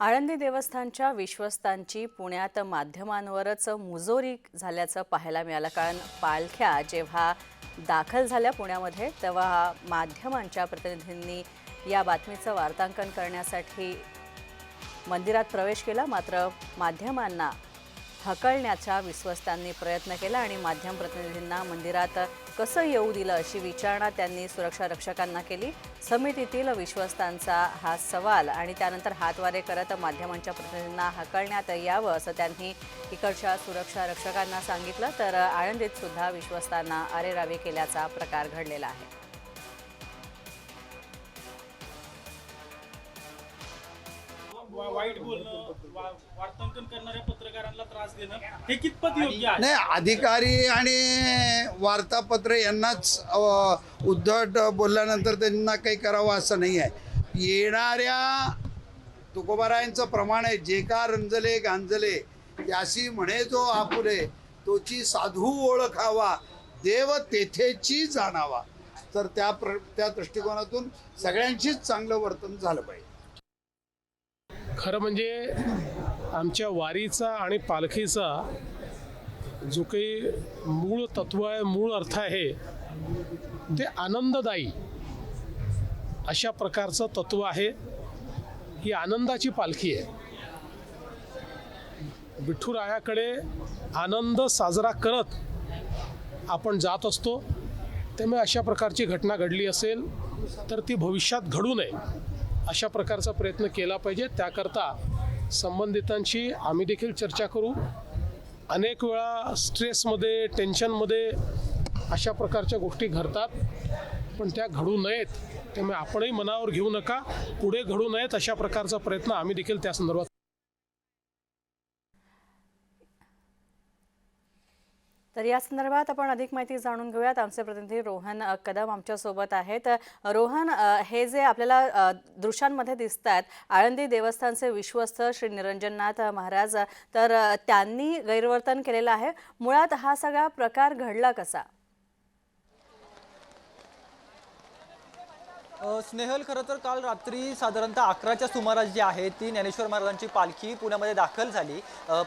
आळंदी देवस्थानच्या विश्वस्तांची पुण्यात माध्यमांवरच मुजोरी झाल्याचं पाहायला मिळालं. कारण पालख्या जेव्हा दाखल झाल्या पुण्यामध्ये तेव्हा माध्यमांच्या प्रतिनिधींनी या बातमीचं वार्तांकन करण्यासाठी मंदिरात प्रवेश केला. मात्र माध्यमांना हकलण्याचा विश्वस्तांनी प्रयत्न केला आणि माध्यम प्रतिनिधींना मंदिरात कसं येऊ दिलं अशी विचारणा त्यांनी सुरक्षा रक्षकांना केली. समितीतील विश्वस्तांचा हा सवाल आणि त्यानंतर हातवारे करत माध्यमांच्या प्रतिनिधींना हकलण्यात यावं असं त्यांनी इकडच्या सुरक्षा रक्षकांना सांगितलं. तर आळंदीत सुद्धा विश्वस्तांना अरेरावी केल्याचा प्रकार घडलेला आहे. वाईट बोलणं वार्तांकन करणाऱ्या त्रास देणं हे कितपत योग्य आहे? नाही अधिकारी आणि वार्तापत्र यांनाच अ, उद्धट बोलल्यानंतर त्यांना काही करावं असं नाही आहे. येणाऱ्या तुकोबारायांचं प्रमाण आहे जे का रंजले गांजले त्याशी म्हणे जो आपुले तोची साधू ओळखावा देव तेथेची जाणावा. तर त्या प्र त्या दृष्टिकोनातून सगळ्यांशीच चांगलं वर्तन झालं पाहिजे. खरं म्हणजे आमच्या वारीचा आणि पालखीचा जो काही मूळ तत्व आहे मूळ अर्थ आहे ते आनंददायी अशा प्रकारचं तत्व आहे. ही आनंदाची पालखी आहे. विठ्ठुरायाकडे आनंद साजरा करत आपण जात असतो त्यामुळे अशा प्रकारची घटना घडली असेल तर ती भविष्यात घडू नये अशा प्रकारचा प्रयत्न केला पाहिजे. त्याकरता संबंधितांशी आम्ही देखील चर्चा करू. अनेक वेळा स्ट्रेसमध्ये टेन्शनमध्ये अशा प्रकारच्या गोष्टी घडतात. पण त्या घडू नयेत त्यामुळे आपणही मनावर घेऊ नका. पुढे घडू नयेत अशा प्रकारचा प्रयत्न आम्ही देखील त्या संदर्भात तर या संदर्भात आपण अधिक माहिती जाणून घेऊयात. आमचे प्रतिनिधी रोहन कदम आमच्यासोबत आहेत. रोहन हे जे आपल्याला दृश्यांमध्ये दिसत आहेत आळंदी देवस्थानचे विश्वस्त श्री निरंजननाथ महाराज तर त्यांनी गैरवर्तन केलेलं आहे. मुळात हा सगळा प्रकार घडला कसा? स्नेहल खरं तर काल रात्री साधारणतः अकराच्या सुमारास जी आहे ती ज्ञानेश्वर महाराजांची पालखी पुण्यामध्ये दाखल झाली.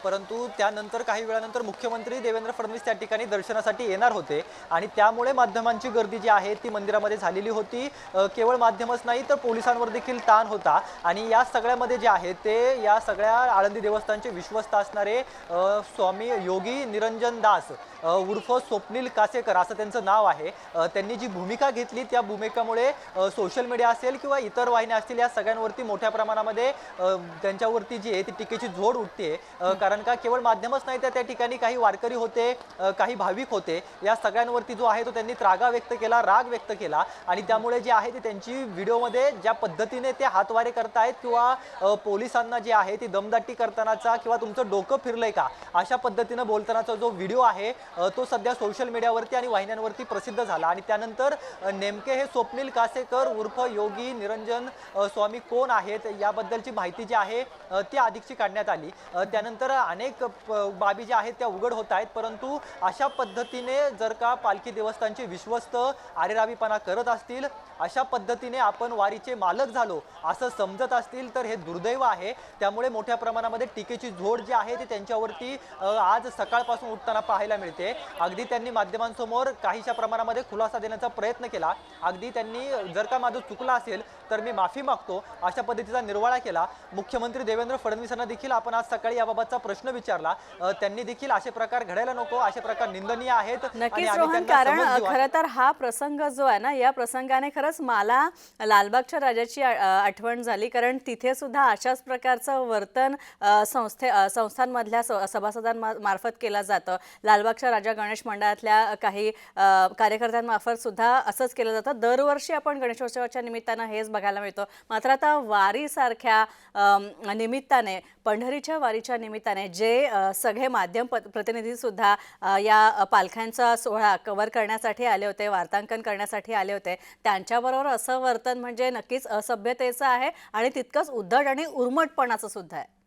परंतु त्यानंतर काही वेळानंतर मुख्यमंत्री देवेंद्र फडणवीस त्या ठिकाणी दर्शनासाठी येणार होते आणि त्यामुळे माध्यमांची गर्दी जी आहे ती मंदिरामध्ये झालेली होती. केवळ माध्यमच नाही तर पोलिसांवर देखील ताण होता आणि या सगळ्यामध्ये जे आहे ते या सगळ्या आळंदी देवस्थानचे विश्वस्त असणारे स्वामी योगी निरंजन दास उर्फ स्वप्नील कासेकर असं त्यांचं नाव आहे. त्यांनी जी भूमिका घेतली त्या भूमिकामुळे सोशल मीडिया असेल किंवा इतर वाहिन्या असतील या सगळ्यांवरती मोठ्या प्रमाणामध्ये त्यांच्यावरती जी आहे ती टीकेची झोड उठते. कारण का केवळ माध्यमच नाही तर त्या ठिकाणी काही वारकरी होते काही भाविक होते या सगळ्यांवरती जो आहे तो त्यांनी त्रागा व्यक्त केला राग व्यक्त केला. आणि त्यामुळे जे आहे ते त्यांची व्हिडिओमध्ये ज्या पद्धतीने ते हातवारे करतायत किंवा पोलिसांना जे आहे ती दमदाटी करतानाचा किंवा तुमचं डोकं फिरलंय का अशा पद्धतीनं बोलतानाचा जो व्हिडिओ आहे तो सध्या सोशल मीडियावरती आणि वाहिन्यांवरती प्रसिद्ध झाला. आणि त्यानंतर नेमके हे स्वप्नील कासेकर उर्फ योगी निरंजन स्वामी कोण आहेत याबद्दलची माहिती जी आहे ती अधिकची काढण्यात आली. त्यानंतर अनेक बाबी ज्या आहेत त्या उघड होत आहेत परंतु अशा पद्धतीने जर का पालखी देवस्थानचे विश्वस्त आरेरावीपणा करत असतील अशा पद्धतीने आपण वारीचे मालक झालो असं समजत असतील तर हे दुर्दैव आहे. त्यामुळे मोठ्या प्रमाणामध्ये टीकेची झोड जी आहे ती त्यांच्यावरती आज सकाळपासून उठताना पाहायला मिळते. अगदी त्यांनी माध्यमांसमोर काहीशा प्रमाणामध्ये खुलासा देण्याचा प्रयत्न केला. अगदी त्यांनी जर का माझं चुकलं असेल तर मी माफी मागतो. अशा पद्धतीचा निर्वाळा केला. मुख्यमंत्री देवेंद्र फडणवीसांना देखील आपण आज सकाळी याबाबतचा प्रश्न विचारला. त्यांनी देखील असे प्रकार घडायला नको. असे प्रकार निंदनीय आहेत. नक्कीच रोहन कारण. खरं तर हा प्रसंग जो आहे ना या प्रसंगाने खरंच मला लालबागच्या राजाची आठवण झाली. कारण तिथे सुद्धा अशाच प्रकारचं वर्तन संस्थे संस्थांमधल्या सभासदांमार्फत केलं जातं. लालबागच्या राजा गणेश मंडळातल्या काही अ, कार्यकर्त्यांमार्फत सुद्धा असंच केलं जातं. दरवर्षी आपण गणेशोत्सवाच्या निमित्तानं हेच बघायला मिळतो. मात्र आता वारीसारख्या निमित्ताने पंढरीच्या वारीच्या निमित्ताने जे सगळे माध्यम प- प्रतिनिधी सुद्धा या पालख्यांचा सोहळा कव्हर करण्यासाठी आले होते वार्तांकन करण्यासाठी आले होते त्यांच्याबरोबर असं वर्तन म्हणजे नक्कीच असभ्यतेचं आहे आणि तितकंच उद्धट आणि उर्मटपणाचं सुद्धा आहे.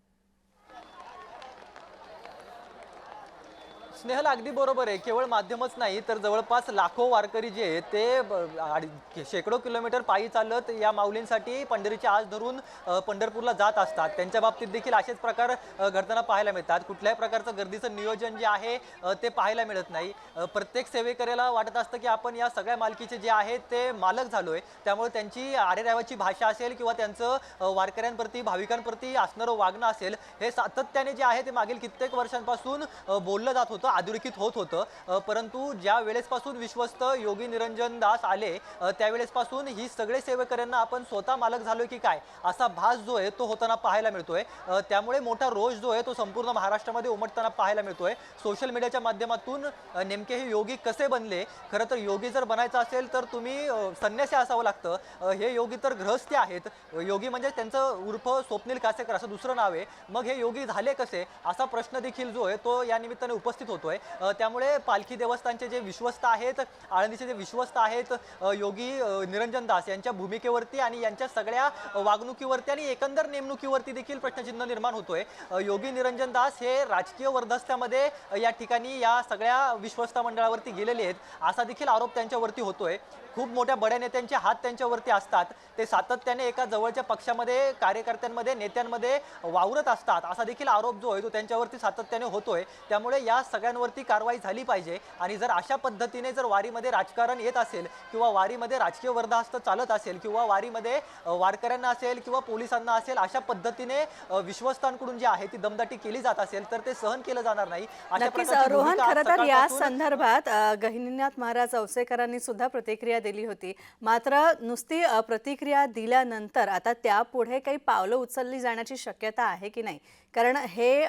स्नेहल अगदी बरोबर आहे केवळ माध्यमच नाही तर जवळपास लाखो वारकरी जे आहेत ते ब- शेकडो किलोमीटर पायी चालत या माऊलींसाठी पंढरीची आज धरून पंढरपूरला जात असतात. त्यांच्या बाबतीत देखील असेच प्रकार घडताना पाहायला मिळतात. कुठल्याही प्रकारचं गर्दीचं नियोजन जे आहे ते पाहायला मिळत नाही. प्रत्येक सेवेकऱ्याला वाटत असतं की आपण या सगळ्या मालकीचे जे आहे ते मालक झालोय. त्यामुळे त्यांची आरेरावाची भाषा असेल किंवा त्यांचं वारकऱ्यांप्रती भाविकांप्रती असणारं वागणं असेल हे सातत्याने जे आहे ते मागील कित्येक वर्षांपासून बोललं जात होतं. अधोरेखित होत होतं. परंतु ज्या वेळेसपासून विश्वस्त योगी निरंजन दास आले त्यावेळेसपासून ही सगळे सेवेकऱ्यांना आपण स्वतः मालक झालो की काय असा भास जो आहे तो होताना पाहायला मिळतोय. त्यामुळे मोठा रोष जो आहे तो संपूर्ण महाराष्ट्रामध्ये उमटताना पाहायला मिळतोय. सोशल मीडियाच्या माध्यमातून नेमके हे योगी कसे बनले? खरं तर योगी जर बनायचं असेल तर तुम्ही संन्यासी असावं लागतं. हे योगी तर गृहस्थी आहेत. योगी म्हणजे त्यांचं उर्फ स्वप्नील कासेकर असं दुसरं नाव आहे. मग हे योगी झाले कसे? असा प्रश्न देखील जो आहे तो या निमित्ताने उपस्थित होतोय. त्यामुळे पालखी देवस्थानचे जे विश्वस्त आहेत आळंदीचे जे विश्वस्त आहेत योगी निरंजन दास यांच्या भूमिकेवरती आणि यांच्या सगळ्या वागणुकीवरती आणि एकंदर नेमणुकीवरती देखील प्रश्नचिन्ह निर्माण होतोय. योगी निरंजन दास हे राजकीय वर्धस्त्यामध्ये या ठिकाणी या सगळ्या विश्वस्त मंडळावरती गेलेले आहेत. असा देखील आरोप त्यांच्यावरती होतोय. खूप मोठ्या बड्या नेत्यांचे हात त्यांच्यावरती असतात. ते सातत्याने एका जवळच्या पक्षामध्ये कार्यकर्त्यांमध्ये नेत्यांमध्ये वावरत असतात. असा देखील आरोप जो आहे तो त्यांच्यावरती सातत्याने होतोय. त्यामुळे या सगळ्यांवरती कारवाई झाली पाहिजे. आणि जर अशा पद्धतीने जर वारीमध्ये राजकारण येत असेल किंवा वारीमध्ये राजकीय वर्धाहस्त चालत असेल किंवा वारीमध्ये वारकऱ्यांना असेल किंवा पोलिसांना असेल अशा पद्धतीने विश्वस्तांकडून जी आहे ती दमदाटी केली जात असेल तर ते सहन केलं जाणार नाही. अशा रोहन खरं तर या संदर्भात गहिनीनाथ महाराज औसेकरांनी सुद्धा प्रतिक्रिया दिली होती. मात्र नुसती प्रतिक्रिया दिल्यानंतर आता त्यापुढे काही पावलं उचलली जाण्याची शक्यता आहे की नाही? कारण हे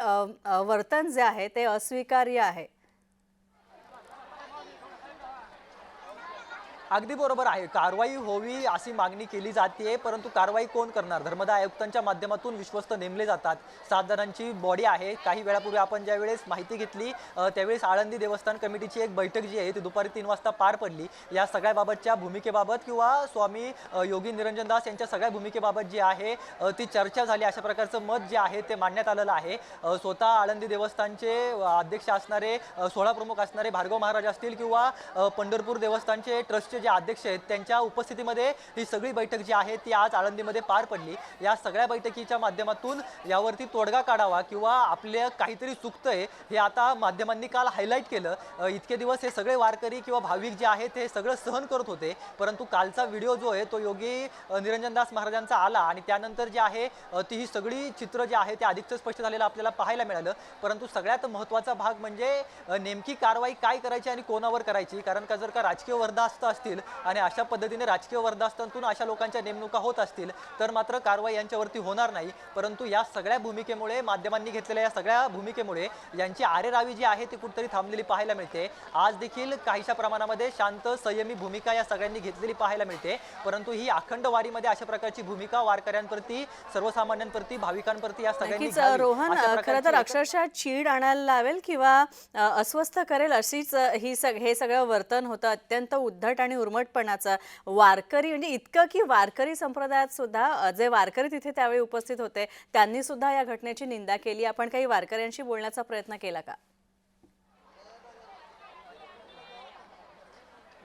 वर्तन जे आहे ते अस्वीकार्य आहे. अगदी बरोबर आहे. कारवाई होवी अशी मागणी केली जाते परंतु कारवाई कोण करणार? धर्मदाय आयुक्तांच्या माध्यमातून विश्वस्त नेमले जातात. सात जणांची बॉडी आहे. काही वेळापूर्वी आपण ज्यावेळेस माहिती घेतली त्यावेळेस आळंदी देवस्थान कमिटीची एक बैठक जी आहे ती दुपारी तीन वाजता पार पडली. या सगळ्याबाबतच्या भूमिकेबाबत किंवा स्वामी योगी निरंजन दास यांच्या सगळ्या भूमिकेबाबत जी आहे ती चर्चा झाली. अशा प्रकारचं मत जे आहे ते मांडण्यात आलेलं आहे. स्वतः आळंदी देवस्थानचे अध्यक्ष असणारे सोळा प्रमुख असणारे भार्गव महाराज असतील किंवा पंढरपूर देवस्थानचे ट्रस्टचे जे अध्यक्ष आहेत त्यांच्या उपस्थितीमध्ये ही सगळी बैठक जी आहे ती आज आळंदीमध्ये पार पडली. या सगळ्या बैठकीच्या माध्यमातून यावरती तोडगा काढावा किंवा आपल्या काहीतरी चुकतंय हे आता माध्यमांनी काल हायलाईट केलं. इतके दिवस हे सगळे वारकरी किंवा भाविक जे आहेत हे सगळं सहन करत होते. परंतु कालचा व्हिडिओ जो आहे तो योगी निरंजनदास महाराजांचा आला आणि त्यानंतर जे आहे ती ही सगळी चित्र जे आहे ते अधिकच स्पष्ट झालेलं आपल्याला पाहायला मिळालं. परंतु सगळ्यात महत्त्वाचा भाग म्हणजे नेमकी कारवाई काय करायची आणि कोणावर करायची? कारण का जर का राजकीय वर्धास्त असतील आणि अशा पद्धतीने राजकीय वर्धास्तांतून अशा लोकांच्या नेमणुका होत असतील तर मात्र कारवाई यांच्यावरती होणार नाही. परंतु या सगळ्या भूमिकेमुळे माध्यमांनी घेतलेल्या या सगळ्या भूमिकेमुळे यांची आरेरावी जी आहे ती कुठेतरी थांबलेली पाहायला मिळते. आज देखील काहीशा प्रमाणामध्ये शांत संयमी भूमिका या सगळ्यांनी घेतलेली पाहायला मिळते. परंतु ही अखंड वारीमध्ये अशा प्रकारची भूमिका वारकऱ्यांप्रती सर्वसामान्यांप्रती भाविकांप्रती या सगळ्यांनी नक्कीच घ्यावी. रोहन खरं तर अक्षरशः चीड आणायला लावेल किंवा अस्वस्थ करेल अशीच ही सग हे सगळं वर्तन होतं. अत्यंत उद्धट आणि उर्मटपणाचा. वारकरी म्हणजे इतकं की वारकरी संप्रदायात सुद्धा जे वारकरी तिथे त्यावेळी उपस्थित होते त्यांनी सुद्धा या घटनेची निंदा केली. आपण काही वारकऱ्यांशी बोलण्याचा प्रयत्न केला का?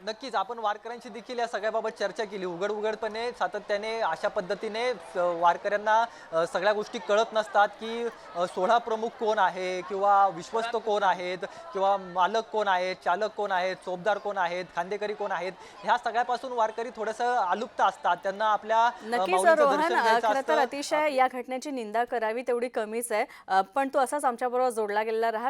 नक्कीच आपण वारकऱ्यांशी देखील या सगळ्याबाबत चर्चा केली. उघड उघडपणे सातत्याने अशा पद्धतीने वारकऱ्यांना सगळ्या गोष्टी कळत नसतात की सोळा प्रमुख कोण आहे किंवा विश्वस्त कोण आहेत किंवा मालक कोण आहेत चालक कोण आहेत चोपदार कोण आहेत खांदेकरी कोण आहेत ह्या सगळ्यापासून वारकरी थोडंसं आलुप्त असतात. त्यांना आपल्या खरं तर. अतिशय या घटनेची निंदा करावी तेवढी कमीच आहे. पण तू असाच आमच्याबरोबर जोडला गेलेला राहा.